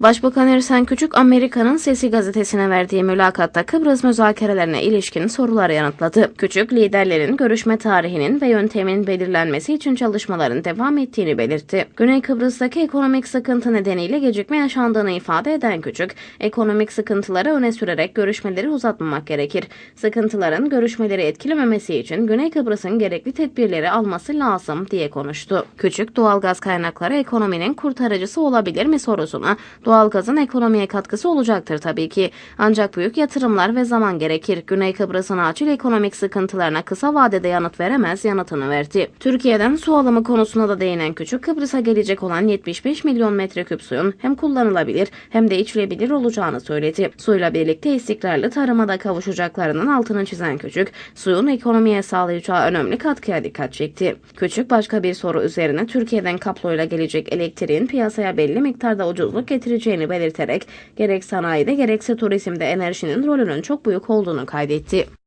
Başbakan Ersen Küçük, Amerika'nın Sesi gazetesine verdiği mülakatta Kıbrıs müzakerelerine ilişkin sorular yanıtladı. Küçük, liderlerin görüşme tarihinin ve yönteminin belirlenmesi için çalışmaların devam ettiğini belirtti. Güney Kıbrıs'taki ekonomik sıkıntı nedeniyle gecikme yaşandığını ifade eden Küçük, ekonomik sıkıntıları öne sürerek görüşmeleri uzatmamak gerekir. Sıkıntıların görüşmeleri etkilememesi için Güney Kıbrıs'ın gerekli tedbirleri alması lazım diye konuştu. Küçük, doğalgaz kaynakları ekonominin kurtarıcısı olabilir mi sorusuna, doğalgazın ekonomiye katkısı olacaktır tabii ki. Ancak büyük yatırımlar ve zaman gerekir. Güney Kıbrıs'ın acil ekonomik sıkıntılarına kısa vadede yanıt veremez yanıtını verdi. Türkiye'den su alımı konusuna da değinen Küçük, Kıbrıs'a gelecek olan 75 milyon metreküp suyun hem kullanılabilir hem de içilebilir olacağını söyledi. Suyla birlikte istikrarlı tarıma da kavuşacaklarının altını çizen Küçük, suyun ekonomiye sağlayacağı önemli katkıya dikkat çekti. Küçük başka bir soru üzerine Türkiye'den kaployla gelecek elektriğin piyasaya belli miktarda ucuzluk getireceğini belirterek gerek sanayide gerekse turizmde enerjinin rolünün çok büyük olduğunu kaydetti.